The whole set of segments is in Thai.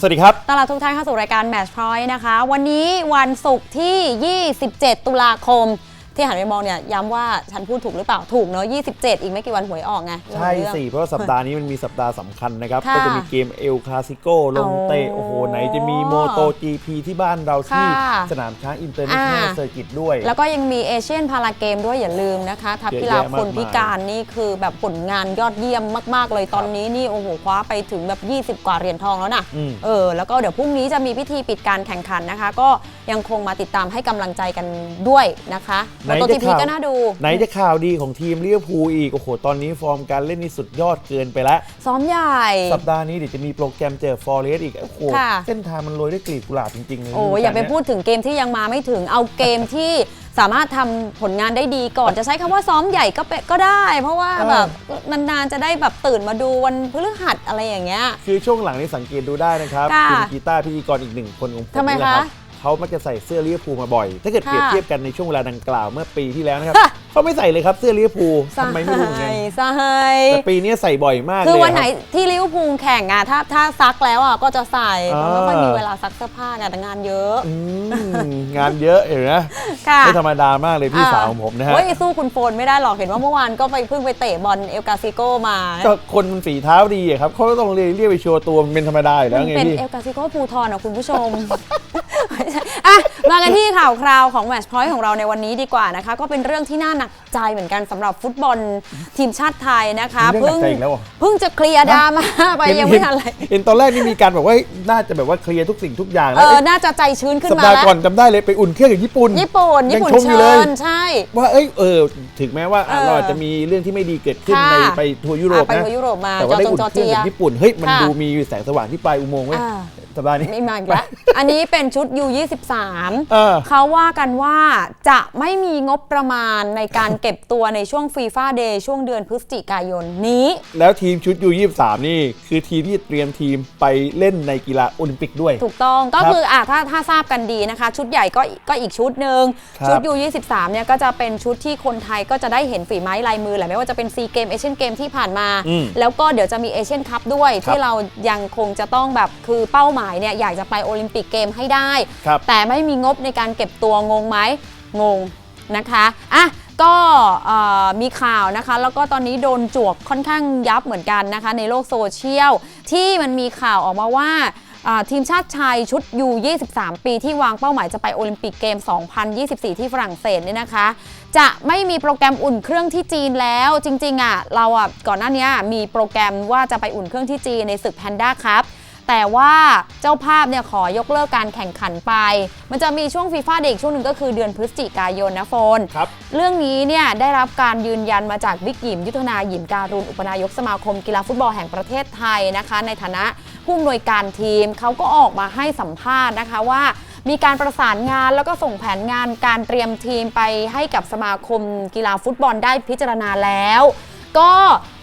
สวัสดีครับต้อนรับทุกท่านเข้าสู่รายการ Match Point นะคะ วันนี้วันศุกร์ที่ 27 ตุลาคม ที่หันไปมองเนี่ยย้ำว่าฉันพูดถูกหรือเปล่าถูกเนอะ27 อีกไม่กี่วันหวยออกไงใช่เรื่องสิเพราะว่าสัปดาห์นี้มันมีสัปดาห์สำคัญนะครับ ค่ะก็จะมีเกมเอลคลาสิโกลงเตะโอ้โอ้โหไหนจะมีโมโต GP ที่บ้านเราที่ค่ะสนามช้างอินเตอร์เนชั่นแนลอ่า เซอร์กิตด้วย แล้วก็ยังมีเอเชียนพาราเกมด้วยอย่าลืมนะคะทัพเยอะกีฬาแยะคนมากมายพิการนี่คือแบบผลงานยอดเยี่ยมมาก ๆ เลยตอนนี้นี่โอ้โหคว้าไปถึงแบบ 20 กว่าเหรียญทองแล้วนะอืม เออแล้วก็เดี๋ยวพรุ่งนี้จะมีพิธีปิดการแข่งขันนะคะ ก็ยังคงมาติดตามให้กำลังใจกันด้วยนะคะแล้วตัวทีพีก็น่าดู ไหนจะข่าวดีของทีมลิเวอร์พูลอีก โอ้โห ตอนนี้ฟอร์มการเล่นนี่สุดยอดเกินไปแล้วซ้อมใหญ่ สัปดาห์นี้เดี๋ยวจะมีโปรแกรมเจอฟอร์เรสอีก โอ้โหค่ะเส้นทางมันโรยด้วยกลีบกุหลาบจริงๆเลยโอ้ยอย่าไปพูดถึงเกมที่ยังมาไม่ถึงเอาเกมที่สามารถทำผลงานได้ดีก่อนจะใช้คำว่าซ้อมใหญ่ก็เป็นก็ได้ เพราะว่าแบบนานๆจะได้แบบตื่นมาดูวันพฤหัสอะไรอย่างเงี้ยคือช่วงหลังนี่สังเกตดูได้นะครับค่ะคุณกีตาร์พิธีกรอีกหนึ่งคนของผมทำไมนี่แหละรับคะ เขามักจะใส่เสื้อลิเวอร์พูลมาบ่อย ถ้าเกิดค่ะเปรียบเทียบกันในช่วงเวลาดังกล่าวเมื่อปีที่แล้วนะครับค่ะเขาไม่ใส่เลยครับเสื้อลิเวอร์พูลทำไมไม่รู้เหมือนกันใช่แต่ปีนี้ใส่บ่อยมากคือเลยวันไหนรับที่ลิเวอร์พูลแข่งอะถ้าถ้าซักแล้วอะก็จะใส่อ่ามันไม่ค่อยมีเวลาซักเสื้อผ้าไงแต่งานเยอะอืมงานเยอะเห็นไหมค่ะไม่ธรรมดามากเลยพี่สาวของผมนะฮะเฮ้ยสู้คุณโฟนไม่ได้หรอกเห็นว่าเมื่อวานก็ไปเพิ่งไปเตะบอลเอลกาซิโกมาก็คนมันฝีเท้าดีอะครับเขาก็ต้องเรียกเรียกไปโชว์ตัวมันเป็นธรรมดาอยู่แล้วไงเป็นพี่เอลกาซิโกภูทรอะคุณผู้ชม อะมากันที่ข่าวคราวของแมตช์พอยต์ของเราในวันนี้ดีกว่านะคะ ก็เป็นเรื่องที่น่าหนักใจเหมือนกันสำหรับฟุตบอลทีมชาติไทยนะคะมีเรื่องหนักใจอีกแล้วเหรอ เพิ่งจะเคลียร์ดราม่าไปยังไม่ทันไรเห็นตอนแรกนี่มีการบอกว่าน่าจะแบบว่าเคลียร์ทุกสิ่งทุกอย่างเอแล้วอเอ้ยน่าจะใจชื้นขึ้นสัปมาดาห์แล้วก่อนจำได้เลยไปอุ่นเครื่องกับญี่ปุ่น ญี่ปุ่นญี่ปุ่นยังชมอยู่เชิเลย ญใช่ ว่าเอ้ยเออถึงแม้ว่าอะเออเราอาจจะมีเรื่องที่ไม่ดีเกิดขึ้นค่ะในไปทัวร์ยุโรปอะไปนะทัวร์ยุโรปมาแต่ว่าได้จอจงอุ่นจอเครื่องเจียกับญี่ปุ่นเฮ้ยมันค่ะดูมีแสงสว่างที่ปลายอุโมงค์เว้ยอ่า สัปดาห์นี้ ไม่มาอีกแล้วอันนี้เป็นชุด U23 เออ เขาว่ากันว่าจะไม่มีงบประมาณในการเก็บตัวในช่วงฟีฟ่าเดย์ช่วงเดือนพฤศจิกายนนี้ แล้วทีมชุดยู23 นี่ คือทีมที่เตรียมทีมไปเล่นในกีฬาโอลิมปิกด้วย ถูกต้องก็ครับคืออะถ้าถ้าทราบกันดีนะคะ ชุดใหญ่ก็ก็อีกชุดหนึ่งครับ ชุด U23 เนี่ยก็จะเป็นชุดที่คนไทยก็จะได้เห็นฝีไม้ลายมือแหละไม่ว่าจะเป็นซีเกมเอเชียนเกมที่ผ่านมาอืมแล้วก็เดี๋ยวจะมีเอเชียนคัพด้วยครับที่เรายังคงจะต้องแบบคือเป้าหมายเนี่ยอยากจะไปโอลิมปิกเกมให้ได้ครับ แต่ไม่มีงบในการเก็บตัวงงไหมงงนะคะอะก็เอ่อมีข่าวนะคะ แล้วก็ตอนนี้โดนจวกค่อนข้างยับเหมือนกันนะคะ ในโลกโซเชียล ที่มันมีข่าวออกมาว่าอ่าทีมชาติไทยชุดยู23 ปีที่วางเป้าหมายจะไปโอลิมปิกเกม 2024 ที่ฝรั่งเศสเนี่ยนะคะ จะไม่มีโปรแกรมอุ่นเครื่องที่จีนแล้วจริงๆอะเราอะก่อนหน้านี้มีโปรแกรมว่าจะไปอุ่นเครื่องที่จีนในศึกแพนด้าครับ แต่ว่าเจ้าภาพเนี่ยขอยกเลิกการแข่งขันไป มันจะมีช่วงฟีฟ่าเด็กช่วงหนึ่งก็คือเดือนพฤศจิกายนนะโฟน ครับเรื่องนี้เนี่ยได้รับการยืนยันมาจากบิ๊กหยิมยุทธนาหยิมการุณอุปนายกสมาคมกีฬาฟุตบอลแห่งประเทศไทยนะคะ ในฐานะผู้อำนวยการทีมเขาก็ออกมาให้สัมภาษณ์นะคะว่า มีการประสานงานแล้วก็ส่งแผนงานการเตรียมทีมไปให้กับสมาคมกีฬาฟุตบอลได้พิจารณาแล้ว ก็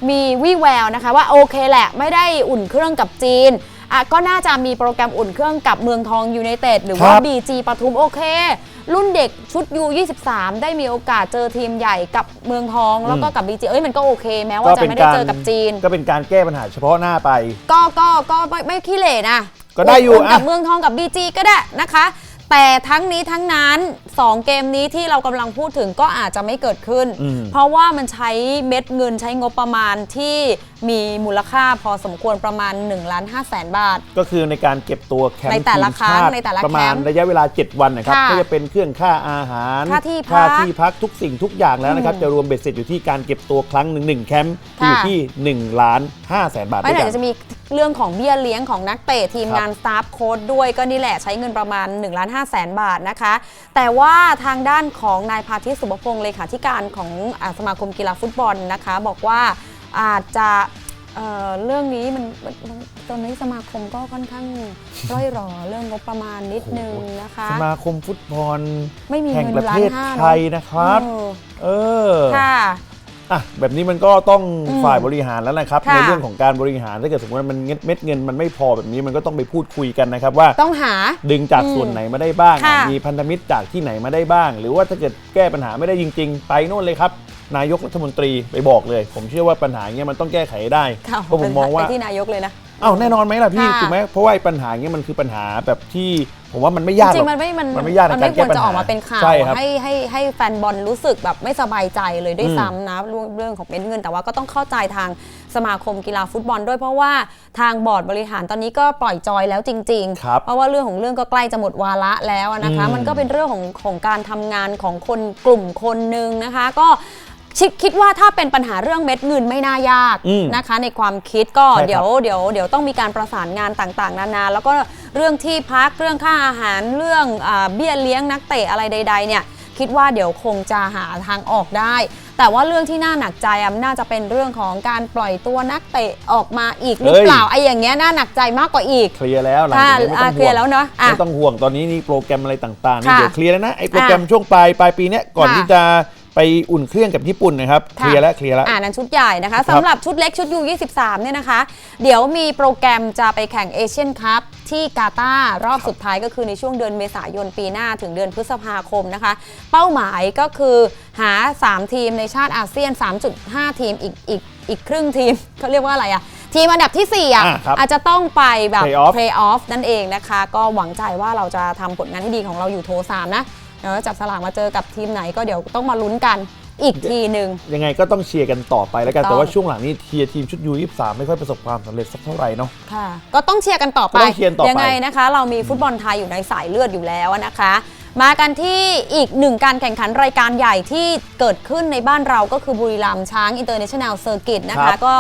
มีวี่แววนะคะว่าโอเคแหละ ไม่ได้อุ่นเครื่องกับจีน อะก็น่าจะมีโปรแกรมอุ่นเครื่องกับเมืองทองยูไนเต็ดหรือว่า ครับ BG ปทุมโอเค รุ่นเด็กชุด U23 ได้มีโอกาสเจอทีมใหญ่กับเมืองทอง แล้วก็กับ BG เอ้ยมันก็โอเค แม้ว่าจะไม่ได้เจอกับจีน ก็เป็นการแก้ปัญหาเฉพาะหน้าไป ก็ก็ก็ไม่ไม่ขี้เหร่นะก็ได้อยู่นกับอะ เมืองทองกับ BG ก็ได้นะคะ แต่ทั้งนี้ทั้งนั้น 2 เกมนี้ที่เรากำลังพูดถึงก็อาจจะไม่เกิดขึ้น อืม เพราะว่ามันใช้เม็ดเงินใช้งบประมาณที่มีมูลค่าพอสมควรประมาณ1ล้าน5แสนบาท ก็คือในการเก็บตัวแคมป์ในแต่ละทีมครั้งชาติในแต่ละประมาณแคมป์ระยะเวลา 7 วันนะครับค่ะก็จะเป็นเครื่องค่าอาหารค่าที่พักค่าที่พักทุกสิ่งทุกอย่างแล้วนะครับอืมจะรวมเบ็ดเสร็จอยู่ที่การเก็บตัวครั้งหนึ่งหนึ่งแคมป์ที่อยู่ค่ะ ที่1ล้าน5แสนบาทไม่ด้วยไหนกันจะมีเรื่องของเบี้ยเลี้ยงของนักเตะทีมครับงานสตาฟโค้ดด้วยก็นี่แหละใช้เงินประมาณ1ล้าน5แสนบาทนะคะ แต่ว่าทางด้านของนายพาทิตสุภพงศ์เลขาธิการของอาสมาคมกีฬาฟุตบอลนะคะ บอกว่าอาจจะเอ่อเรื่องนี้มันมันมันตอนนี้สมาคมก็ค่อนข้างร่อยหรอเรื่องงบประมาณนิดนึงนะคะ สมาคมฟุตบอลไม่มีแห่งเงินประล้าเทนศห้าไทยนะครับ เออเออค่ะ อะแบบนี้มันก็ต้องอืมฝ่ายบริหารแล้วนะครับ ค่ะในเรื่องของการบริหารถ้าเกิดสมมติว่ามันเงินเม็ดเงินมันไม่พอแบบนี้มันก็ต้องไปพูดคุยกันนะครับว่า ต้องหา ดึงจากอืมส่วนไหนมาได้บ้าง ค่ะ มีพันธมิตรจากที่ไหนมาได้บ้าง หรือว่าถ้าเกิดแก้ปัญหาไม่ได้จริง ๆ ไปโน่นเลยครับ นายกรัฐมนตรีไปบอกเลย ผมเชื่อว่าปัญหาเนี้ยมันต้องแก้ไขให้ได้ ค่ะเพราะผมมองว่า ไปที่นายกเลยนะ อ้าวแน่นอนไหมล่ะพี่ค่ะถูกไหมเพราะว่าไอ้ปัญหาเนี้ยมันคือปัญหาแบบที่ ผมว่ามันไม่ยากหจรริอกงๆ มันไม่มันมันไม่ยากในมันการไม่คแก้วรปัญจะหาออกมาเป็นข่าวใช่ครับ ให้ให้ให้แฟนบอลรู้สึกแบบไม่สบายใจเลยด้วยอืมซ้ำนะเรื่องเรื่องของเม็ดเงิน แต่ว่าก็ต้องเข้าใจทางสมาคมกีฬาฟุตบอลด้วยเพราะว่าทางบอร์ดบริหารตอนนี้ก็ปล่อยจอยแล้วจริง ครับเพราะว่าเรื่องของเรื่องก็ใกล้จะหมดวาระแล้วนะคะ อืม มันก็เป็นเรื่องของของการทำงานของคนกลุ่มคนหนึ่งนะคะ ก็ คิดคิดว่าถ้าเป็นปัญหาเรื่องเม็ดเงินไม่น่ายากอืมนะคะ ในความคิดก็ใช่ครับเดี๋ยวเดี๋ยวเดี๋ยวต้องมีการประสานงานต่างๆ นานา แล้วก็เรื่องที่พักเรื่องค่าอาหารเรื่องอาเบี้ยเลี้ยงนักเตะอะไรใด ๆ เนี่ย คิดว่าเดี๋ยวคงจะหาทางออกได้ แต่ว่าเรื่องที่น่าหนักใจอะมันน่าจะเป็นเรื่องของการปล่อยตัวนักเตะออกมาอีกหรือเฮ้ย เปล่าไอ้อย่างเงี้ยน่าหนักใจมากกว่าอีก เคลียร์แล้วหลังจากนี้ไม่ต้องอะเคลีห่ยวร์งแล้วเนอะอะไม่ต้องห่วงตอนนี้นี่โปรแกรมอะไรต่างๆนี่ค่ะเดี๋ยวเคลียร์แล้วนะไอ้โปรแกรมช่วงปลายปลายปีเนี้ยก่อนค่ะที่จะ ไปอุ่นเครื่องกับญี่ปุ่นนะครับ เคลียร์แล้วเคลียร์แล้วอ่านั้นชุดใหญ่นะคะครับสำหรับชุดเล็กชุดยู23 เนี่ยนะคะ เดี๋ยวมีโปรแกรมจะไปแข่งเอเชียนคัพที่กาตาร์รอบสุดท้ายก็คือในช่วงเดือนเมษายนปีหน้าถึงเดือนพฤษภาคมนะคะ เป้าหมายก็คือหา 3 ทีมในชาติอาเซียน 3.5 ทีมอีกอีกอีกครึ่งทีมเขาเรียกว่าอะไรอะทีมอันดับที่ 4 อะอะครับอาจจะต้องไปแบบ Play-off play off นั่นเองนะคะ ก็หวังใจว่าเราจะทำผลงานที่ดีของเราอยู่โทสามนะเดี๋ยวจับสลากมาเจอกับทีมไหนก็เดี๋ยวต้องมาลุ้นกันอีกทีหนึ่ง ยังไงก็ต้องเชียร์กันต่อไปแล้วกันถูกต้อง แต่ว่าช่วงหลังนี้เทียร์ทีมชุดยูยี่สามไม่ค่อยประสบความสำเร็จสักเท่าไหร่เนาะ ค่ะก็ต้องเชียร์กันต่อไปก็ต้องเชียร์ต่อไป ยังไงนะคะ เรามีฟุตบอลไทยอยู่ในสายเลือดอยู่แล้วนะคะ มากันที่อีกหนึ่งการแข่งขันรายการใหญ่ที่เกิดขึ้นในบ้านเราก็คือบุรีรัมย์ช้างอินเตอร์เนชั่นแนลเซอร์กิตนะครัคะ บก็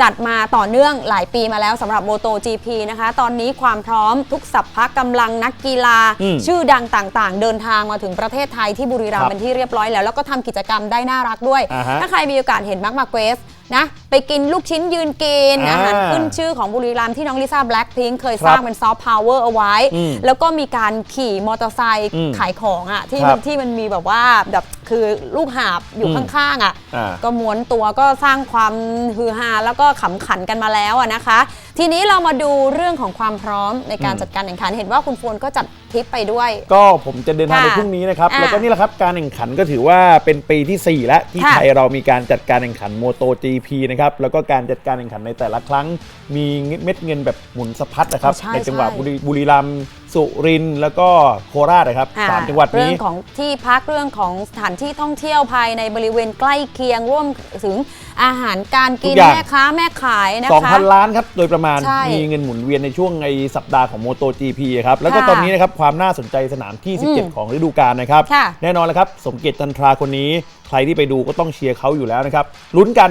จัดมาต่อเนื่องหลายปีมาแล้วสำหรับโมโต GP นะคะ ตอนนี้ความพร้อมทุกสัพพะกำลังนักกีฬา อืมชื่อดังต่างๆ เดินทางมาถึงประเทศไทยที่บุรีรัมครัย์บเป็นที่เรียบร้อยแล้ว แล้วก็ทำกิจกรรมได้น่ารักด้วย อ่าฮะ ถ้าใครมีโอกาสเห็นมาร์กมาเกรส นะไปกินลูกชิ้นยืนกินอ่าอาหารขึ้นชื่อของบุรีรัมย์ที่น้องลิซ่าแบล็คพิงเคยครับสร้างเป็นซอฟต์พาวเวอร์เอาไว้อืมแล้วก็มีการขี่มอเตอร์ไซค์อืมขายของอะที่ครับที่มันมีแบบว่าแบบคือลูกหาบอยู่อืมข้างๆอะอ่าก็ม้วนตัวก็สร้างความฮือฮาแล้วก็ขำขันกันมาแล้วอะนะคะ ทีนี้เรามาดูเรื่องของความพร้อมในการอืมจัดการแข่งขัน เห็นว่าคุณโฟนก็จัดทริปไปด้วย ก็ผมจะเดินทางค่ะในพรุ่งนี้นะครับ อ่าแล้วก็นี่แหละครับการแข่งขันก็ถือว่าเป็นปีที่4 แล้วที่ค่ะไทยเรามีการจัดการแข่งขันโมโต GP นะครับแล้วก็การจัดการแข่งขันในแต่ละครั้ง มีเม็ดเงินแบบหมุนสะพัดนะครับอ๋อใช่ในจังหวัดใช่บุรีบุรีรัมย์ สุรินทร์แล้วก็โคราชนะครับอ่สามจังหวัดเรื่นี้องของที่พักเรื่องของสถานที่ท่องเที่ยวภายในบริเวณใกล้เคียงร่วมถึงอาหารการกินทุกอย่าง แม่ค้าแม่ขายนะคะ 2,000 ล้านครับ โดยประมาณใช่มีเงินหมุนเวียนในช่วงไอสัปดาห์ของ Moto GP ครับ แล้วก็ค่ะตอนนี้นะครับ ความน่าสนใจสนามที่ อืม17 ของฤดูกาลนะครับ ค่ะ แน่นอนแล้วครับ สมเกียรติจันทราคนนี้ ใครที่ไปดูก็ต้องเชียร์เขาอยู่แล้วนะครับ ลุ้นกัน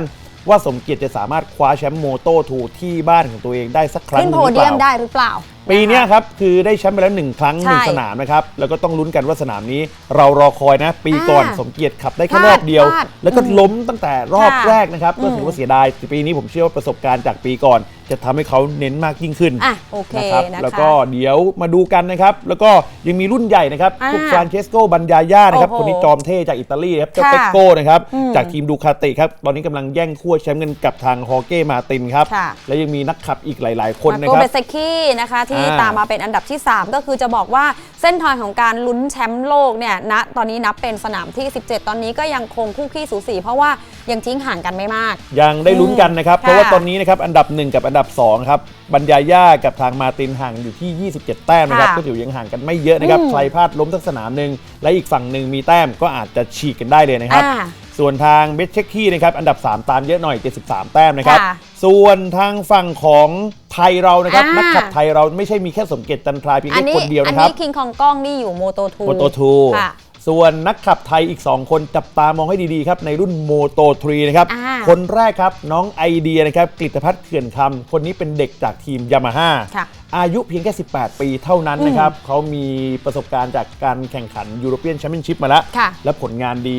ว่าสมเกียรติจะสามารถคว้าแชมป์โมโตทูที่บ้านของตัวเองได้สักครั้งหขึ้นนึ่โพงหรือเดีเปยมล่า ได้หรือเปล่า ปีเนี้ยนะคะครับคือได้แชมป์ไปแล้วหนึ่งครั้งหนึ่งใช่สนามนะครับแล้วก็ต้องลุ้นกันว่าสนามนี้เรารอคอยนะ ปีก่อนอ่าสมเกียรติขับได้แค่พลาดรอบเดียว พลาดแล้วก็อืมล้มตั้งแต่รอบค่ะแรกนะครับก็อืมถือว่าเสียดายปีนี้ผมเชื่อว่าประสบการณ์จากปีก่อน จะทำให้เขาเน้นมากยิ่งขึ้นอะโอเคนะครับนะคะแล้วก็เดี๋ยวมาดูกันนะครับ แล้วก็ยังมีรุ่นใหญ่นะครับอ่าคุณฟรานเชสโกบันยาย่านะครับโอ้โหคนนี้จอมเท่จากอิตาลีครับเจ้าค่ะ เปกโก้นะครับอืมจากทีมดูคาติครับตอนนี้กำลังแย่งขั้วแชมป์กันกับทางฮอเก้มาตินครับค่ะ และยังมีนักขับอีกหลาย ๆ คนมานะโกครับ เบเซคีนะคะ ที่อ่าตามมาเป็นอันดับที่ 3 ก็คือจะบอกว่าเส้นทางของการลุ้นแชมป์โลกเนี่ยณตอนนี้นับเป็นสนามที่ 17 ตอนนี้ก็ยังคงคู่ขี้สูสี เพราะว่ายังทิ้งห่างกันไม่มาก ยังได้ลุ้นกันนะครับค่ะเพราะว่าตอนนี้นะครับอันดับ 1 กับอันดับ2ครับบรรยาย่ากับทางมาตินห่างอยู่ที่ 27 แต้มนะครับค่ะก็ถือยังห่างกันไม่เยอะนะครับอืมใครพลาดล้มสักสนามหนึ่งและอีกฝั่งหนึ่งมีแต้มก็อาจจะฉีกกันได้เลยนะครับอ่า ส่วนทางเบสเชคกี้นะครับอันดับ 3 ตามเยอะหน่อย 73 แต้มนะครับ ค่ะส่วนทางฝั่งของไทยเรานะครับอ่านั นักขับไทยเราไม่ใช่มีแค่สมเกียรติจันทราเพียงอันแค่นี้คนเดียวอันนะครับ นี้คิงคองกล้องนี่อยู่โมโตทู โมโตทูค่ะส่วนนักขับไทยอีก 2 คนจับตามองให้ดี ๆ ครับ ในรุ่นโมโตทรีนะครับ อ่า คนแรกครับน้องไอเดียนะครับกฤตพัฒน์เขื่อนคำคนนี้เป็นเด็กจากทีมยามาฮ่าค่ะ อายุเพียงแค่ 18 ปีเท่านั้นนะครับเขามีประสบการณ์จากการแข่งขันยูโรเปียนแชมเปี้ยนชิพมาแล้ว ค่ะ และผลงานดี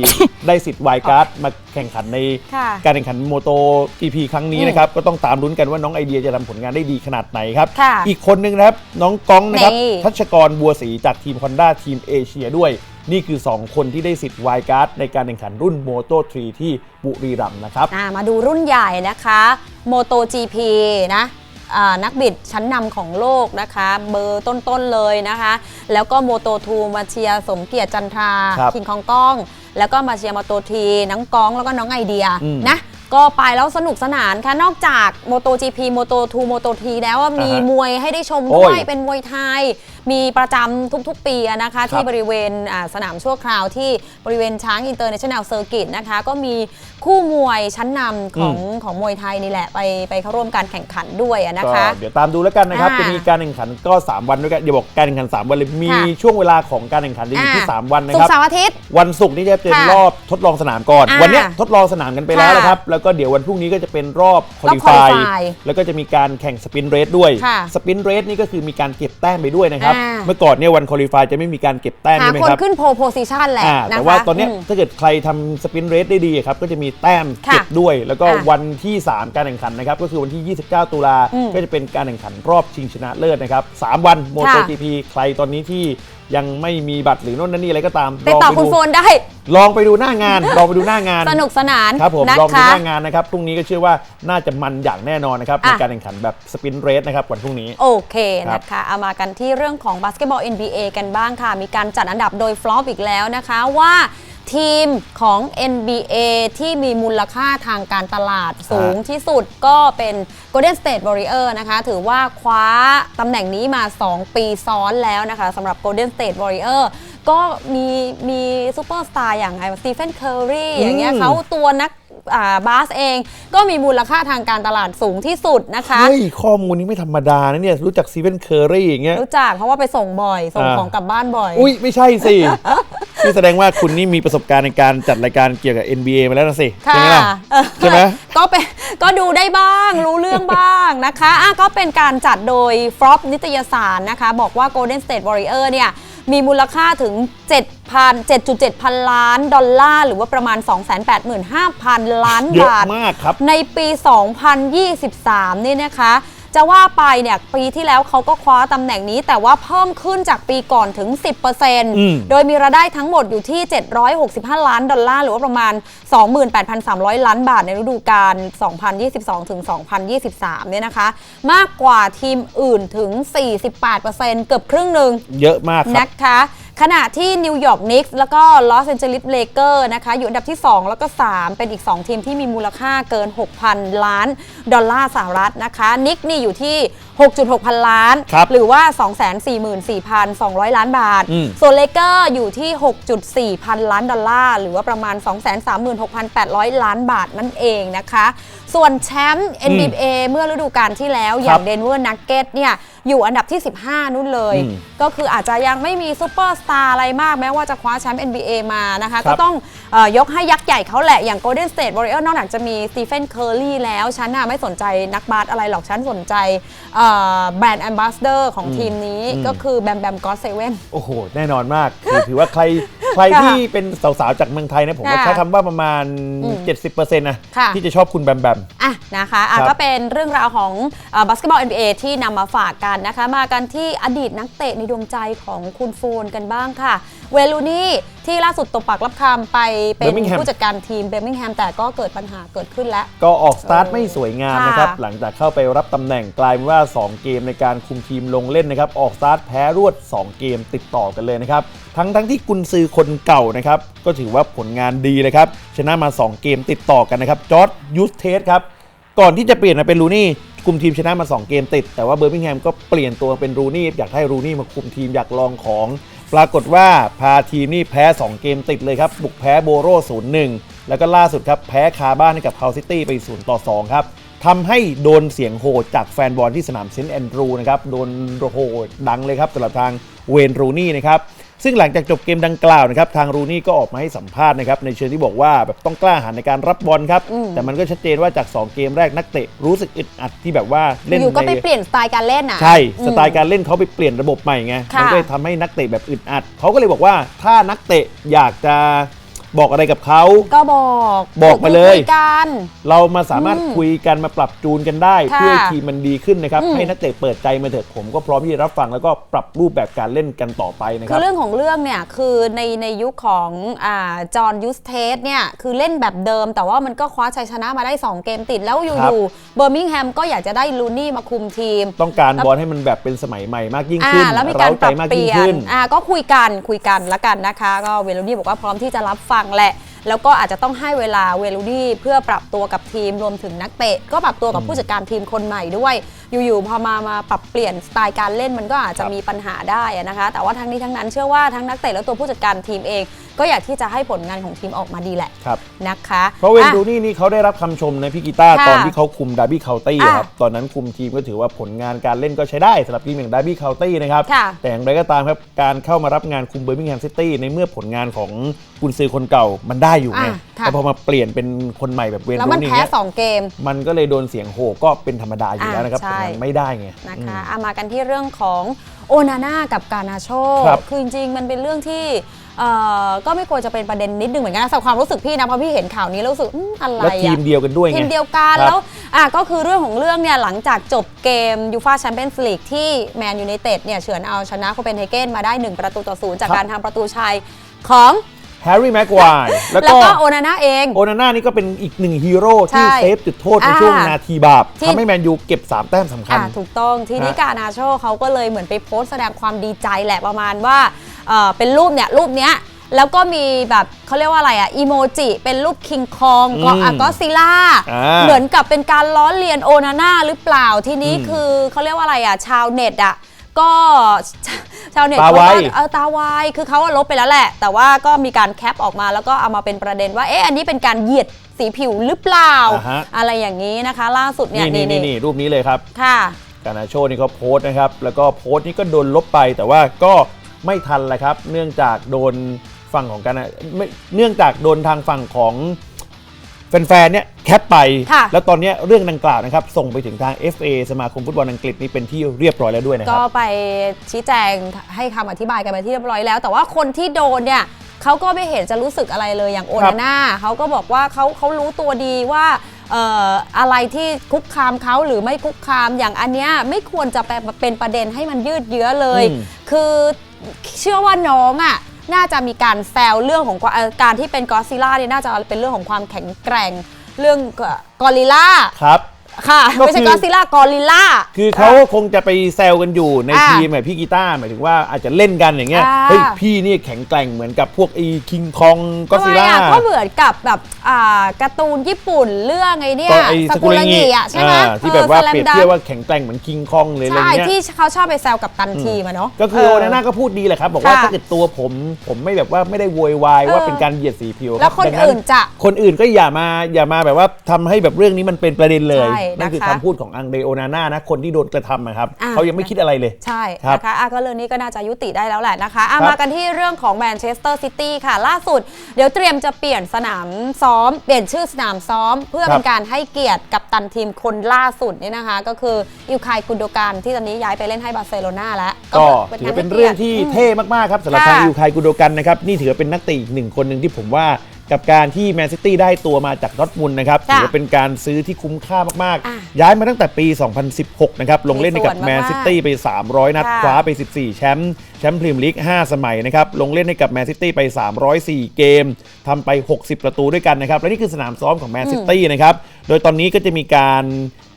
ได้สิทธิ์ไวการ์ดมาแข่งขันในค่ะการแข่งขันโมโต GP ครั้งนี้นะครับก็ต้องตามลุ้นกันว่าน้องไอเดียจะทำผลงานได้ดีขนาดไหนครับ ค่ะอีกคนหนึ่งนะครับน้องก้องนะครับนี่ ทัชกรบัวศรีจากทีม Honda ทีมเอเชียด้วย นี่คือ 2 คนที่ได้สิทธิ์ไวการ์ดในการแข่งขันรุ่นโมโต3ที่บุรีรัมย์นะครับ อ่ามาดูรุ่นใหญ่นะคะโมโต GP นะอ่านักบิดชั้นนำของโลกนะคะ เบอร์ต้นๆเลยนะคะ แล้วก็โมโตทูมาเชียร์สมเกียรติจันทราครับคิงคองก้อง แล้วก็มาเชียร์โมโตทีน้องก้องแล้วก็น้องไอเดียอืม นะ ก็ไปแล้วสนุกสนานค่ะ นอกจาก MotoGP Moto 2 Moto 3 แล้วอะมีอ่าฮะมวยให้ได้ชมโอ้ด้วย ยเป็นมวยไทย มีประจำทุกๆ ปีอะนะคะครับที่บริเวณอ่าสนามชั่วคราวที่บริเวณช้างอินเตอร์เนชั่นแนลเซอร์กิตนะคะ ก็มีคู่มวยชั้นนำของของมวยไทยนี่แหละ ไปไปเข้าร่วมการแข่งขันด้วยอะนะก็คะ เดี๋ยวตามดูแล้วกันนะครับ อ่าจะมีการแข่งขันก็ 3 วันด้วยกันอย่าบอกการแข่งขัน 3 วันเลยมีค่ะ ช่วงเวลาของการแข่งขันจะอยู่ที่ อ่า3วันนะศุคกรับ ร์เสาร์อาทิตย์ วันศุกร์นี่จะเป็นค่ะรอบทดลองสนามก่อน อ่าวันเนี้ยทดลองสนามกันไปแล้วค่ะนะครับ แล้วก็เดี๋ยววันพรุ่งนี้ก็จะเป็นรอบคอรอบลิฟาย qualify แล้วก็จะมีการแข่งสปินเรสด้วย ค่ะสปินเรสนี่ก็คือมีการเก็บแต้มไปด้วยนะครับ อ่า เมื่อก่อนเนี่ยวันคอลิฟายจะไม่มีการเก็บแต้มหาใช่ไหมคนครับขึ้นโพโพซิชันแหละอ่านะคะแต่ว่าตอนเนี้ยม ถ้าเกิดใครทำสปินเรสได้ดีครับก็จะมีแต้มค่ะเก็บด้วย แล้วก็อะวันที่ 3 การแข่งขันนะครับก็คือวันที่ 29 ตุลาอืมก็จะเป็นการแข่งขันรอบชิงชนะเลิศนะครับสามวันโมโตค่ะ จีพีใครตอนนี้ที่ ยังไม่มีบัตรหรือโน่นนั่นนี่อะไรก็ตามติดต่อลงไปคุณดูโฟนได้ ลองไปดูหน้างาน ลองไปดูหน้างาน สนุกสนานครับผมนะลองไปดูคะหน้างานนะครับพรุ่งนี้ก็เชื่อว่าน่าจะมันอย่างแน่นอนนะครับในอะการแข่งขันแบบสปินเรสนะครับวันพรุ่งนี้โอเคครับนะคะเอามากันที่เรื่องของบาสเกตบอล NBA กันบ้างค่ะ มีการจัดอันดับโดยฟลอปอีกแล้วนะคะว่า ทีมของ NBA ที่มีมูลค่าทางการตลาดสูงที่สุดก็เป็น Golden State Warrior นะคะ ถือว่าคว้าตำแหน่งนี้มา 2 ปีซ้อนแล้วนะคะสำหรับ Golden State Warrior ก็มีมีซูเปอร์สตาร์อย่างไงสตีเฟนเคอร์รีอย่างเงี้ยอืมเขาตัวนักอ่า บาสเอง ก็มีมูลค่าทางการตลาดสูงที่สุดนะคะ เฮ้ยข้อมูลนี้ไม่ธรรมดานะเนี่ย รู้จักซีเวนเคอร์รีอย่างเงี้ย รู้จักเพราะว่าไปส่งบ่อย ส่งอ่า ของกลับบ้านบ่อย อุ้ยไม่ใช่สิ นี่แสดงว่าคุณนี่มีประสบการณ์ในการจัดรายการเกี่ยวกับ NBA มาแล้วนะสิค่ะใช่ไหมล่ะ เออใช่ไหมก็เป็นก็ดูได้บ้าง รู้เรื่องบ้างนะคะอะก็เป็นการจัดโดยฟรอปนิตยสารนะคะ บอกว่า Golden State Warrior เนี่ย มีมูลค่าถึง 7,000 7.7 พันล้านดอลลาร์ หรือว่าประมาณ 285,000 ล้านเยอะบาท มากครับ ในปี 2023 นี่นะคะ จะว่าไปเนี่ย ปีที่แล้วเขาก็คว้าตำแหน่งนี้ แต่ว่าเพิ่มขึ้นจากปีก่อนถึง ม 10%โดยมีรายได้ทั้งหมดอยู่ที่ 765 ล้านดอลลาร์ หรือว่าประมาณ 28,300 ล้านบาทในฤดูกาล 2022 ถึง 2023 เนี่ยนะคะ มากกว่าทีมอื่นถึง 48%เกือบครึ่งหนึ่ง เยอะมากครับ นะคะ ขณะที่นิวยอร์กนิกส์แล้วก็ลอสแอนเจลิสเลเกอร์นะคะอยู่อันดับที่ 2 แล้วก็ 3 เป็นอีก 2 ทีมที่มีมูลค่าเกิน 6,000 ล้าน ดอลลาร์สหรัฐนะคะนิกนี่อยู่ที่ 6.6 พันล้าน ครับหรือว่า 244,200 ล้านบาท อืม ส่วนเลเกอร์อยู่ที่ 6.4 พันล้านดอลลาร์ หรือว่าประมาณ 236,800 ล้านบาทนั่นเองนะคะ ส่วนแชมป์ NBA เมื่อฤดูกาลที่แล้ว อย่างเดนเวอร์นักเก็ตเนี่ยอยู่อันดับที่ 15 นู่นเลยอืมก็คืออาจจะยังไม่มีซูเปอร์สตาร์อะไรมากแม้ว่าจะคว้าแชมป์ NBA มานะคะครับก็ต้องเออยกให้ยักษ์ใหญ่เขาแหละ อย่าง Golden State Warrior นอกจากจะมีสตีเฟนเคอร์รีแล้ว ฉันน่ะไม่สนใจนักบาสอะไรหรอก ฉันสนใจแบรนด์แอมบาสเดอร์ของทีมนี้อืมก็คือแบมแบมก็อตเซเว่นโอ้โห แน่นอนมากคือถือว่าใครใครค่ะที่เป็นสาวๆ จากเมืองไทยนะผมว่าค่ะใช้คำว่าประมาณอืม70%นะค่ะที่จะชอบคุณแบมแบมอะนะคะอะครับก็เป็นเรื่องราวของบาสเกตบอล NBA ที่นำมาฝากกันนะคะ มากันที่อดีตนักเตะในดวงใจของคุณโฟนกันบ้างค่ะ เวลูนี่ที่ล่าสุดตบปากรับคำไปเป็น Birmingham ผู้จัดการทีมเบอร์มิงแฮมแต่ก็เกิดปัญหาเกิดขึ้นแล้ว ก็ออกสตาร์ทเออไม่สวยงามค่ะนะครับ หลังจากเข้าไปรับตำแหน่งกลายเป็นว่า 2 เกมในการคุมทีมลงเล่นนะครับ ออกสตาร์ทแพ้รวด 2 เกมติดต่อกันเลยนะครับ ทั้งทั้งที่กุนซือคนเก่านะครับ ก็ถือว่าผลงานดีเลยครับ ชนะมา 2 เกมติดต่อกันนะครับ จอร์ดยูสเทสครับ ก่อนที่จะเปลี่ยนมาเป็นรูนี่ คุมทีมชนะมา 2 เกมติด แต่ว่าเบอร์มิงแฮมก็เปลี่ยนตัวเป็นรูนี่อยากให้รูนี่มาคุมทีมอยากลองของ ปรากฏว่าพาทีมนี่แพ้ 2 เกมติดเลยครับ บุกแพ้โบโร0-1แล้วก็ล่าสุดครับ แพ้คาบ้านให้กับเ u าซิตี้ไป0ต่อ2ครับทำให้โดนเสียงโหดจากแฟนบอลที่สนามเซนต์แอนดรูนะครับ โดนโหดดังเลยครับสำหรับทางเวนรูนี่นะครับ ซึ่งหลังจากจบเกมดังกล่าวนะครับทางรูนี่ก็ออกมาให้สัมภาษณ์นะครับในเชิงที่บอกว่าแบบต้องกล้าหาญในการรับบอลครับอืมแต่มันก็ชัดเจนว่าจาก 2 เกมแรกนักเตะรู้สึกอึดอัดที่แบบว่าเล่นอยู่ก็ไปในเปลี่ยนสไตล์การเล่นอะใช่อืมสไตล์การเล่นเขาไปเปลี่ยนระบบใหม่ไงค่ะมัก็เลยทำให้นักเตะแบบอึดอัดเขาก็เลยบอกว่าถ้านักเตะอยากจะ บอกอะไรกับเขา ก็บอกบอกมาเลย คุกัน เรามาสามารถอืมคุยกันมาปรับจูนกันได้ ค่ะเพื่อให้ทีมมันดีขึ้นนะครับ อืม ให้นักเตะเปิดใจมาเถิดผมก็พร้อมที่จะรับฟังแล้วก็ปรับรูปแบบการเล่นกันต่อไปนะคคืรัอบ เรื่องของเรื่องเนี่ยคือในในยุคของอ่าจอห์นยูสเทสเนี่ยคือเล่นแบบเดิม แต่ว่ามันก็คว้าชัยชนะมาได้ 2 เกมติดแล้วอครับ ยู่ๆเบอร์มิงแฮมก็อยากจะได้ลูนี่มาคุมทีมต้องการบอลให้มันแบบเป็นสมัยใหม่มากยิ่งอ่าขึ้นแล้วมีการเร้าปใจรับมากเปยิ่งลี่ยนขึ้น อ่าก็คุยกันคุยกันละกันนะคะ ก็เวโรนี่บอกว่าพร้อมที่จะรับฟังแหละ แล้วก็อาจจะต้องให้เวลาเวลูดี้เพื่อปรับตัวกับทีมรวมถึงนักเตะ ก็ปรับตัวกับผู้จัดการทีมคนใหม่ด้วยอยู่ๆพอมามาปรับเปลี่ยนสไตล์การเล่นมันก็อาจจะครับมีปัญหาได้อะนะคะ แต่ว่าทั้งนี้ทั้งนั้นเชื่อว่าทั้งนักเตะและตัวผู้จัดการทีมเอง ก็อยากที่จะให้ผลงานของทีมออกมาดีแหละครับ นะคะเพราะเวนอะดูนี่นี่เขาได้รับคำชมนะพี่กีตาร์ค่ะตอนที่เขาคุมดาร์บี้เคาน์ตี้อะครับตอนนั้นคุมทีมก็ถือว่าผลงานการเล่นก็ใช้ได้สำหรับทีมอย่างดาร์บี้เคาน์ตี้นะครับค่ะแต่อย่างไรก็ตามครับการเข้ามารับงานคุมเบอร์มิงแฮมซิตี้ในเมื่อผลงานของกุนซือคนเก่ามันได้อยู่ไงอะค่ะ แต่พอมาเปลี่ยนเป็นคนใหม่แบบเวนแล้วดูมันนี่แพ้ เนี่ยสองเกม มันก็เลยโดนเสียงโห่ก็เป็นธรรมดาอยู่แล้วนะครับอะผใช่ลงานไม่ได้ไงนะคะอะมากันที่เรื่องของโอนาน่ากับกานาโชครับคือจริงๆมันเป็นเรื่องที่เอ่อก็ไม่ควรจะเป็นประเด็นนิดนึงเหมือนกันนะสำหรับความรู้สึกพี่นะเพราะพี่เห็นข่าวนี้แล้วรู้สึกอืมอะไรแล้วทีอะมเดียวกันด้วยไง ทีมเดียวกันครับแล้วอะก็คือเรื่องของเรื่องเนี่ยหลังจากจบเกมยูฟาแชมเปี้ยนส์ลีกที่แมนยูไนเต็ดเนี่ยเฉือนเอาชนะโคเปนเฮเกนมาได้ 1 ประตูต่อศูนย์จากครับ การทำประตูชัยของ แฮร์รี่แม็กควายแล้วแล้วก็ก็โอนาน่าเอง โอนาน่านี่ก็เป็นอีกหนึ่งฮีโร่ที่ใช่เซฟจุดโทษในอ่าช่วงนาทีบาปที่ ทำให้แมนยูเก็บ 3 แต้มสำคัญ อะถูกต้องทีนี้ฮะ กานาโชเขาก็เลยเหมือนไปโพสต์แสดงความดีใจแหละประมาณว่าเอ่อเป็นรูปเนี่ยรูปเนี้ยแล้วก็มีแบบเขาเรียกว่าอะไรอะอีโมจิเป็นรูปคิงคองก็อืมอะก็ซิล่าอ่าเหมือนกับเป็นการล้อเลียนโอนาน่าหรือเปล่าทีนี้อืม คือเขาเรียกว่าอะไรอะชาวเน็ตอะก็ ชาวเน็ตตาเขาไว ก็เออตาวายคือเขาอะลบไปแล้วแหละ แต่ว่าก็มีการแคปออกมาแล้วก็เอามาเป็นประเด็นว่าเอ๊ะอันนี้เป็นการเหยียดสีผิวหรือเปล่า อ่าฮะ อะไรอย่างนี้นะคะ ล่าสุดเนี่ยนี่นี่นี่รูปนี้เลยครับ ค่ะ กานาโชนี่เขาโพสต์นะครับ แล้วก็โพสต์นี้ก็โดนลบไป แต่ว่าก็ไม่ทันแหละครับ เนื่องจากโดนฝั่งของกานาไม่เนื่องจากโดนทางฝั่งของ แฟนๆเนี่ยแคปไป ค่ะแล้วตอนเนี้ยเรื่องดังกล่าวนะครับ ส่งไปถึงทาง FA สมาคมฟุตบอลอังกฤษนี่เป็นที่เรียบร้อยแล้วด้วยนะคก็รับ ไปชี้แจงให้คำอธิบายกันไปที่เรียบร้อยแล้ว แต่ว่าคนที่โดนเนี่ยเขาก็ไม่เห็นจะรู้สึกอะไรเลยอย่างโอครันาบน่าเขาก็บอกว่าเขาเขารู้ตัวดีว่าเอ่ออะไรที่คุกคามเขาหรือไม่คุกคามอย่างอันเนี้ยไม่ควรจะไปเป็นประเด็นให้มันยืดเยื้อเลย อืม คือเชื่อว่าน้องอะ น่าจะมีการแซวเรื่องของการที่เป็นกอซิล่าเนี่ยน่าจะเป็นเรื่องของความแข็งแกร่ง เรื่องกอริลล่า ครับ ค่ะ ก็ไม่ใช่คือกอซิล่ากอริลล่า คือเขาคงจะไปแซวกันอยู่ในอ่าทีมแบบพี่กีตาร์หมายถึงว่าอาจจะเล่นกันอย่างเงี้ยอ่า เฮ้ยพี่นี่แข็งแกร่งเหมือนกับพวกไอ้คิงคองก็ซิล่า ทำไมอะก็เหมือนกับแบบอ่าการ์ตูนญี่ปุ่นเรื่องไอ้เนี่ยก็ไอ้สสกุกุลลงิงิอะใช่ไหมอ่าที่แบบว่าออเปรียบ Slam เทียบ Dunk ว่าแข็งแกร่งเหมือนคิงคองเลยอะไรใช่เงี้ย ที่เขาชอบไปแซวกับตันทีมาเนาะ ก็คือโอนาน่าก็พูดดีแหละครับ บอกว่าค่ะถ้าเกิดตัวผมผมไม่แบบว่าไม่ได้โวยวายว่าเออเป็นการเหยียดสีผิวแล้วคนดังอื่นจะคนอื่นก็อย่ามาอย่ามาแบบว่าทำให้แบบเรื่องนี้มันเป็นประเด็นเลย ใช่นั่นคือนะคะคำพูดของอังเดโอนาน่านะคนที่โดนกระทำนะครับอะเขายังไม่คิดอะไรเลยใช่ครับนะคะอะก็เรื่องนี้ก็น่าจะยุติได้แล้วแหละนะคะอะครับมากันที่เรื่องของแมนเชสเตอร์ซิตี้ค่ะ ล่าสุดเดี๋ยวเตรียมจะเปลี่ยนสนามซ้อม เปลี่ยนชื่อสนามซ้อม เพื่อเป็นการให้เกียรติกับตันทีมคนล่าสุดนี่นะคะ ก็คืออิลคายกุนโดการที่ตอนนี้ย้ายไปเล่นให้บาร์เซโลนาแล้วก็ถือเป็นเรื่องที่ให้กียติเท่มากๆครับสำหรับค่ะทางยูไคกุโดกันนะครับนี่ถือว่าเป็นนักเตะอีกหนึ่งคนหนึ่งที่ผมว่า กับการที่แมนซิตี้ได้ตัวมาจากดอร์ทมุนด์นะครับค่ะถือว่าเป็นการซื้อที่คุ้มค่ามากอะๆ ย้ายมาตั้งแต่ปี 2016 นะครับ ลงเล่นให้กับมีส่วนแมมากนๆซิตี้ไป 300 นัดค่ะ คว้าไป 14 แชมป์แชมป์พรีเมียร์ลีก 5 สมัยนะครับ ลงเล่นให้กับแมนซิตี้ไป 304 เกมทำไป 60 ประตูด้วยกันนะครับ และนี่คือสนามซ้อมของแมนซิตี้นะครับ โดยตอนนี้ก็จะมีการ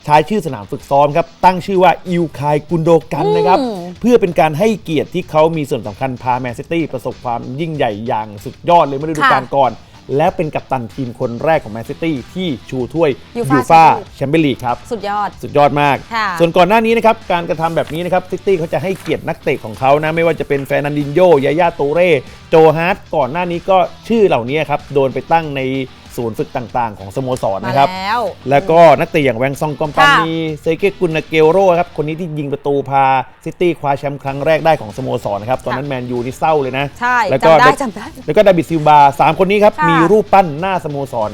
ใช้ชื่อสนามฝึกซ้อมครับ ตั้งชื่อว่าอิลคายกุนโดกันนะครับอืมเพื่อเป็นการให้เกียรติที่เขามีส่วนสำคัญพาแมนซิตี้ประสบความยิ่งใหญ่อย่างสุดยอดเลยเมื่อฤดูกาลก่อน และเป็นกัปตันทีมคนแรกของแมนซิตี้ที่ชูถ้วย UEFA ยูฟ่า Champions League แชมเปี้ยนลีกครับ สุดยอด สุดยอดมาก ค่ะ ส่วนก่อนหน้านี้นะครับ การกระทำแบบนี้นะครับซิตี้เขาจะให้เกียรตินักเตะของเขานะ ไม่ว่าจะเป็นแฟร์นันดินโยยาย่าตูเร่ โจฮาร์ตก่อนหน้านี้ก็ชื่อเหล่านี้ครับ โดนไปตั้งใน ศูนย์ฝึกต่างๆ ของสโมสรมานะครับแล้วแล้วก็นักเตะอย่างแวงซองกอมปานีเซเกกุนนาเกลโรครับ คนนี้ที่ยิงประตูพาซิตี้คว้าแชมป์ครั้งแรกได้ของสโมสรนะครับ ตอนนั้นแมนยูนี่เศร้าเลยนะใช่แล้วก็จำได้ได้จำได้ แล้วก็ดาบิดซิลบาสามคนนี้ครับ ค่ะ มีรูปปั้นหน้าสโมสร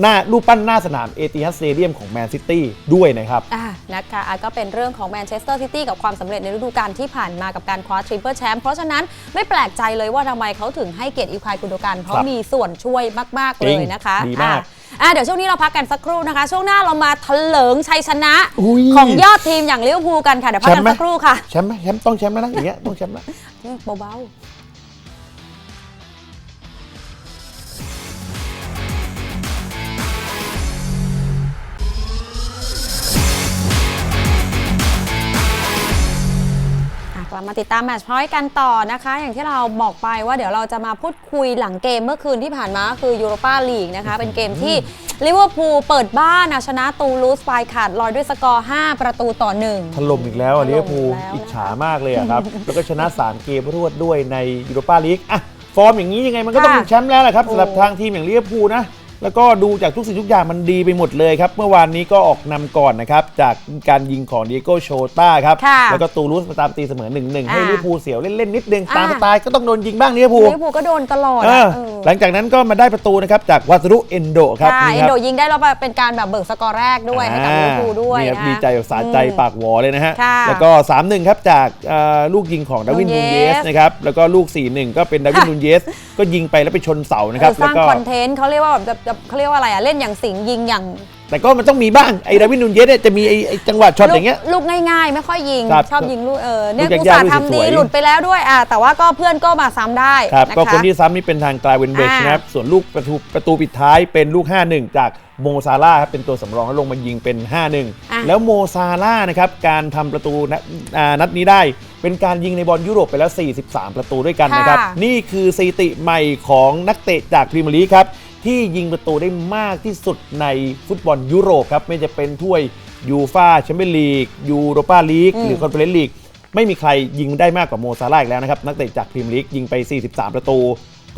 หน้ารูปปั้นหน้าสนามเอติฮัดสเตเดียมของแมนซิตี้ด้วยนะครับ อะนะคะอะก็เป็นเรื่องของแมนเชสเตอร์ซิตี้กับความสำเร็จในฤดูกาลที่ผ่านมากับการคว้าทริปเปิลแชมป์เพราะฉะนั้นไม่แปลกใจเลยว่าทำไมเขาถึงให้เกียรติอิลคายกุนโดกันเพราะครับมีส่วนช่วยมาก ๆ เลยนะคะจริงดีมาก อะอะเดี๋ยวช่วงนี้เราพักกันสักครู่นะคะ ช่วงหน้าเรามาทะเลิงชัยชนะอุ้ยของยอดทีมอย่างลิเวอร์พูลกันค่ะเดี๋ยวพักกันสักครู่ค่ะแชมป์ไหมแชมป์ต้องแชมป์แล้วนะอย่างเงี้ยต้องแชมป์แล้วเบาๆ ก็ลับมาติดตามแมตช์พอยต์กันต่อนะคะ อย่างที่เราบอกไปว่าเดี๋ยวเราจะมาพูดคุยหลังเกมเมื่อคืนที่ผ่านมาก็คือยูโรปาลีกนะคะ เป็นเกมที่ลิเวอร์พูลเปิดบ้านเอาชนะตูลูสไปขาดลอยด้วยสกอร์ 5 ประตูต่อ 1 ถล่มอีกแล้วอะถล่มลิเวอร์พูลอีกแล้วอิจฉามากเลยอะครับ แล้วก็ชนะ 3 เกมรวดด้วยในยูโรปาลีกอะฟอร์มอย่างนี้ยังไงมันก็ต้องค่ะเป็นแชมป์แล้วแหละครับโอ้สำหรับทางทีมอย่างลิเวอร์พูลนะ แล้วก็ดูจากทุกสิ่งทุกอย่างมันดีไปหมดเลยครับ เมื่อวานนี้ก็ออกนำก่อนนะครับ จากการยิงของเดียโกโชต้าครับค่ะแล้วก็ตูลูสมาตามตีเสมอ1นหนึ่งให้อ่าลิเวอร์พูลเสียวเล่น ๆ นิดนึงตามอ่าสไตล์ก็ต้องโดนยิงบ้างลิเวอร์พูลลิเวอร์พูลก็โดนตลอดเออะอเออหลังจากนั้นก็มาได้ประตูนะครับจากวัตรุเอนโดครับค่ะนี่เอ็คนรับโดยิงได้แล้วเป็นการแบบเบิกสกอร์แรกด้วยให้กับลิเวอร์พูลด้วยนี่ครับนะดีใจแบบสาใจอืมปากหวอเลยนะฮะค่ะแล้วก็3-1ครับจากเอ่อลูกยิงของดาวินนูนูเยสเยสนะครับแล้วก็ลูก4-1ก็เป็นดาวินค่ะนูเยสก็ยิงไปแล้วไปชนเสานะครับเออสแล้วร้างก็คอนเทนต์เขาเรียกว่าแบบแบบเขาเรียกว่าอะไรอะเล่นอย่างสิงยิงอย่างแต่ก็มันต้องมีบ้างไอ้ดาวินนูเยสเนี่ยจะมีไอ้ไอ้จังหวะช็อตอย่างเงี้ย ลูกง่ายๆ ไม่ค่อยยิง ครับชอบยิงลูกเออเนี่ยลูกกูยากๆสาห์ลูกทำดีสวยๆหลุดไปแล้วด้วยอะแต่ว่าก็เพื่อนก็มาซ้ำได้ครับนะก็คะคนที่ซ้ำนี่เป็นทางกลายเวนเบชอ่าน นะครับ ส่วนลูกประตูประตูปิดท้ายเป็นลูก 5-1 จากโมซาร่าห์ครับเป็นตัวสำรองแล้วลงมายิงเป็นอะ5-1 แล้วโมซาร่าห์นะครับการทำประตูนัดอ่านัดนี้ได้ เป็นการยิงในบอลยุโรปไปแล้ว 43 ประตูด้วยกันนะครับค่ะนี่คือสถิติใหม่ของนักเตะจากพรีเมียร์ลีกครับ ที่ยิงประตูได้มากที่สุดในฟุตบอลยุโรปครับไม่จะเป็นถ้วยยูฟาแชมเปี้ยนลีกยูโรปาลีกอืมหรือคอนเฟอเรนซ์ลีกไม่มีใครยิงได้มากกว่าโมซาร่าห์อีกแล้วนะครับ นักเตะจากพรีเมียร์ลีกยิงไป 43 ประตู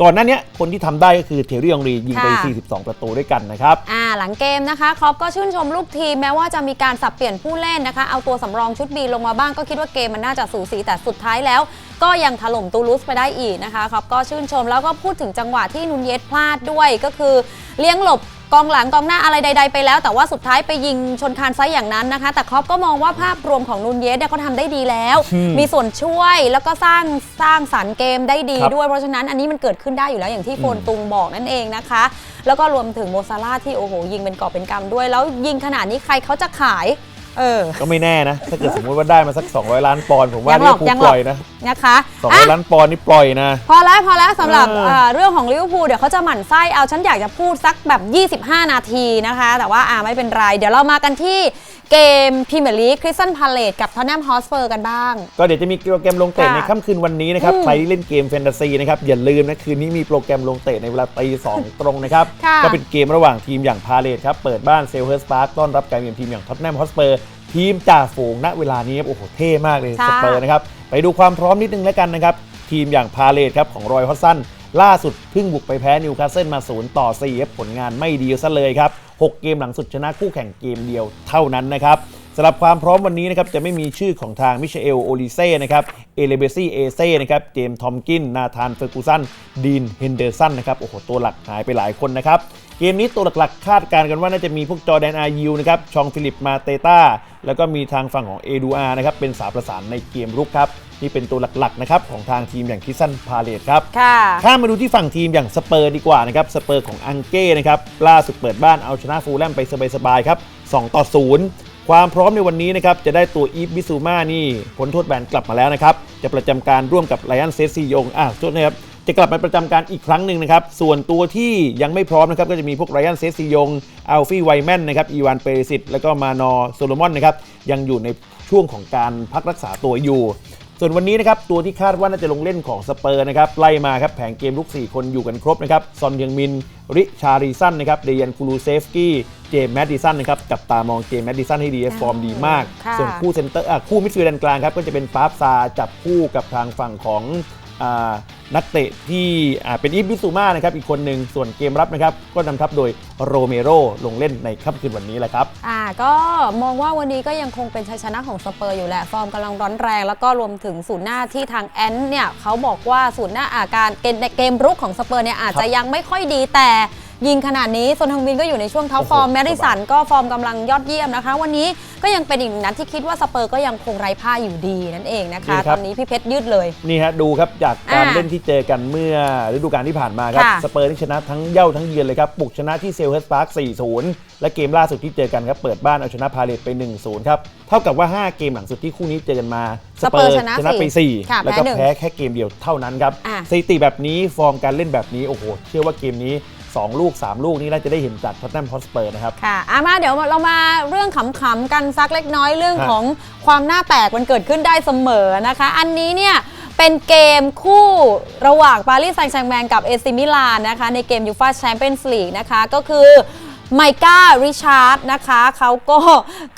ก่อนหน้าเนี้ยคนที่ทำได้ก็คือเทอรี่องรียิงไปค่ะ42 ประตูด้วยกันนะครับอ่าหลังเกมนะคะครอปก็ชื่นชมลูกทีมแม้ว่าจะมีการสับเปลี่ยนผู้เล่นนะคะ เอาตัวสำรองชุดบีลงมาบ้างก็คิดว่าเกมมันน่าจะสูสีแต่สุดท้ายแล้ว ก็ยังถล่มตูลูสไปได้อีกนะคะครับก็ชื่นชมแล้วก็พูดถึงจังหวะที่นุนเยสพลาดด้วยก็คือเลี้ยงหลบกองหลังกองหน้าอะไรใด ๆ ไปแล้ว แต่ว่าสุดท้ายไปยิงชนคานไซส์อย่างนั้นนะคะ แต่ครอปก็มองว่าภาพรวมของนุนเยสเนี่ยเขาทำได้ดีแล้วอืมมีส่วนช่วยแล้วก็สร้างสร้างสรรค์เกมได้ดีครับด้วย เพราะฉะนั้นอันนี้มันเกิดขึ้นได้อยู่แล้วอย่างที่โฟนตุงบอกนั่นเองนะคะ แล้วก็รวมถึงโมซาร่าห์ที่โอ้โหยิงเป็นกอบเป็นกำด้วย แล้วยิงขนาดนี้ใครเขาจะขาย เออ ก็ไม่แน่นะ ถ้าเกิดสมมติว่าได้มาสัก 200 ล้านปอนด์ผมว่ายังหลิรเวออกร์พูลยังหปรอก ล่อยนะนะคะอะ 200ล้านปอนด์นี่ปล่อยนะ พอแล้วพอแล้วสำหรับเออเอ่อเรื่องของลิเวอร์พูลเดี๋ยวเขาจะหมั่นไส้เอาฉันอยากจะพูดสักแบบ 25 นาทีนะคะ แต่ว่าอ่าไม่เป็นไร เดี๋ยวเรามากันที่เกมพรีเมียร์ลีกคริสตันพาเลตกับทอนแนมฮอสเปอร์กันบ้าง ก็เดี๋ยวจะมีโปรแกรมลงเตะค่ะในค่ำคืนวันนี้นะครับ อืมใครที่เล่นเกมแฟนตาซีนะครับ อย่าลืมนะ คืนนี้มีโปรแกรมลงเตะในเวลาตีสอง ตรงนะครับ ค่ะก็เป็นเกมระหว่างทีมอย่างพาเลทครับ เปิดบ้านเซลเฮิร์สปาร์คต้อนรับการเยือนทีมอย่างท็อตแนมฮอสเปอร์ ทีมจ่าฝูงณเวลานี้ครับโอ้โหเท่มากเลยค่ะสเปอร์นะครับไปดูความพร้อมนิดนึงแล้วกันนะครับ ทีมอย่างพาเลทครับของรอยฮอตสันล่าสุดเพิ่งบุกไปแพ้นิวคาสเซิลมา0ต่อ4ครับผลงานไม่ดีซะเลยครับ 6 เกมหลังสุดชนะคู่แข่งเกมเดียวเท่านั้นนะครับสำหรับความพร้อมวันนี้นะครับจะไม่มีชื่อของทางมิเชลโอลิเซ่นะครับเอเลเบซี่เอเซ่นะครับเจมส์ทอมกิน นาธานเฟอร์กูสันดีนเฮนเดอร์สันนะครับโอ้โหตัวหลักหายไปหลายคนนะครับ เกมนี้ตัวหลักๆ คาดการณ์กันว่าน่าจะมีพวกจอร์แดนอายิวนะครับชองฟิลิปมาเตต้า แล้วก็มีทางฝั่งของเอดูอานะครับเป็นสาวประสานในเกมรุกครับ นี่เป็นตัวหลักๆนะครับของทางทีมอย่างคิสซันพาเลตครับค่ะ ข้ามมาดูที่ฝั่งทีมอย่างสเปอร์ดีกว่านะครับสเปอร์ของอังเก้นะครับล่าสุดเปิดบ้านเอาชนะฟูลแลมไปสบายๆครับ2ต่อ0ความพร้อมในวันนี้นะครับจะได้ตัวอีฟบิซูมานี่พ้นโทษแบนกลับมาแล้วนะครับ จะประจำการร่วมกับไลอันเซซียงอะโทษนะครับ จะกลับมาประจำการอีกครั้งหนึ่งนะครับ ส่วนตัวที่ยังไม่พร้อมนะครับ ก็จะมีพวกไรอันเซซียง อัลฟี่ไวแมนนะครับ อีวานเปริสิต แล้วก็มานอร์โซโลมอนนะครับ ยังอยู่ในช่วงของการพักรักษาตัวอยู่ ส่วนวันนี้นะครับ ตัวที่คาดว่าน่าจะลงเล่นของสเปอร์นะครับ ไล่มาครับ แผงเกมลุก 4 คนอยู่กันครบนะครับ ซอนยังมิน ริชาริสันนะครับ เดยันคูลูเซฟกี้ เจมส์แมดดิสันนะครับ จับตามองเจมส์แมดดิสันให้ดีฟอร์มดีมาก ค่ะ ส่วนคู่เซนเตอร์อะคู่มิดฟิลด์ด้านกลางครับ ก็จะเป็นฟาบซาจับคู่กับทางฝั่งของอ่า นักเตะที่เป็นอิฟบิซูมานะครับอีกคนหนึ่งส่วนเกมรับนะครับก็นำทัพโดยโรเมโรลงเล่นในค่ำคืนวันนี้แหละครับอ่าก็มองว่าวันนี้ก็ยังคงเป็นชัยชนะของสเปอร์อยู่แหละ ฟอร์มกำลังร้อนแรง แล้วก็รวมถึงศูนย์หน้าที่ทางแอนเนี่ยเขาบอกว่าศูนย์หน้าอาการเกมรุกของสเปอร์เนี่ยอาจจะยังไม่ค่อยดีแต่ ยิงขนาดนี้ซนทังวินก็อยู่ในช่วงเท้าฟอร์มโอ้โหแมดิสันก็ฟอร์มกำลังยอดเยี่ยมนะคะ วันนี้ก็ยังเป็นอีกหนึ่งนัดที่คิดว่าสเปอร์ก็ยังคงไร้พ่ายอยู่ดีนั่นเองนะคะดีครับตอนนี้พี่เพชรยืดเลย นี่ฮะดูครับจากการอ่าเล่นที่เจอกันเมื่อฤดูกาลที่ผ่านมาครับ ค่ะสเปอร์ที่ชนะทั้งเย่าทั้งเยือนเลยครับปลุกชนะที่เซลเฮสพาร์ค 4-0 และเกมล่าสุดที่เจอกันครับ เปิดบ้านเอาชนะพาเลตไป 1-0 ครับ เท่ากับว่า 5 เกมหลังสุดที่คู่นี้เจอกันมาสเปอร์ชนะชนะไป สี่4ค่ะแล้วก็แพ้หนึ่งแพ้แค่เกมเดียวเท่านั้นครับอะ สถิติแบบนี้ฟอร์มการเล่นแบบนี้โอ้โหเชื่อว่าเกมนี้ 2 ลูก 3 ลูกนี้น่าจะได้เห็นจากท็อตแนมฮอสเปอร์นะครับ ค่ะอะมาเดี๋ยวเรามาเรื่องขำๆกันสักเล็กน้อยเรื่องฮะของความหน้าแตกมันเกิดขึ้นได้เสมอนะคะ อันนี้เนี่ยเป็นเกมคู่ระหว่างปารีสแซงต์แชร์แมงกับเอซิมิลานนะคะในเกมยูฟาแชมเปี้ยนส์ลีกนะคะก็คือ ไมก้าริชาร์ดนะคะเขาก็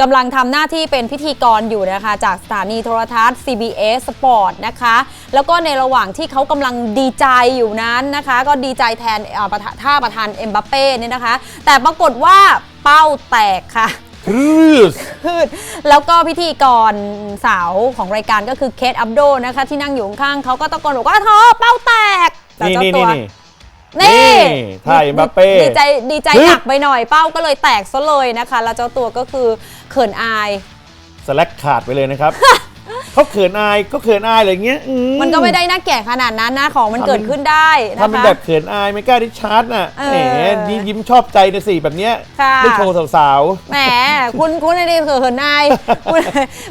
กำลังทำหน้าที่เป็นพิธีกรอยู่นะคะ จากสถานีโทรทัศน์ CBS Sport นะคะ แล้วก็ในระหว่างที่เขากำลังดีใจอยู่นั้นนะคะ ก็ดีใจแทนเอ่อประธานท่าประธานเอ็มบัปเป้เนี่ยนะคะ แต่ปรากฏว่าเป้าแตกค่ะรืสพืชแล้วก็พิธีกรสาวของรายการก็คือเคทอับโดนะคะ ที่นั่งอยู่ข้างๆเขาก็ตะโกนบอกว่าท้อเป้าแตกแต่นี่เจ้านี่ตันี่ว นี่นี่ท่าเอ็มบัปเป้ดีใจดีใจฮึบหนักไปหน่อยเป้าก็เลยแตกซะเลยนะคะ แล้วเจ้าตัวก็คือเขินอาย สแลกขาดไปเลยนะครับ เขาเขินอายก็เขินอายอะไรเงี้ยอืมันก็ไม่ได้น่าแก่ขนาดนั้นนะของมันทำเป็นเกิดขึ้นได้นะทำเป็นคะแบบเขินอายไม่กล้าดิชาร์ดน่ะเออ แหมนี่ยิ้มชอบใจในสี่แบบเนี้ยค่ะได้โชว์สาวแหมคุณคุณอะไรเขินนายคุณ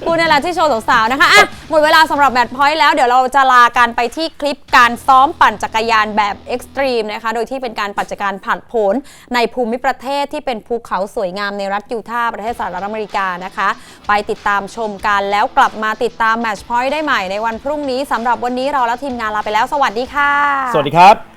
คุณอะไรที่โชว์สาวๆนะคะอะหมดเวลาสำหรับแบทพอยต์แล้วเดี๋ยวเราจะลากันไปที่คลิปการซ้อมปั่นจักรยานแบบเอ็กซ์ตรีมนะคะ โดยที่เป็นการปั่นจักรยานผัดโผนในภูมิประเทศที่เป็นภูเขาสวยงามในรัฐยูทาห์ประเทศสหรัฐอเมริกานะคะ ไปติดตามชมกันแล้วกลับมาติดตามแมตช์พอยต์ได้ใหม่ในวันพรุ่งนี้สำหรับวันนี้เราและทีมงานลาไปแล้ว สวัสดีค่ะ สวัสดีครับ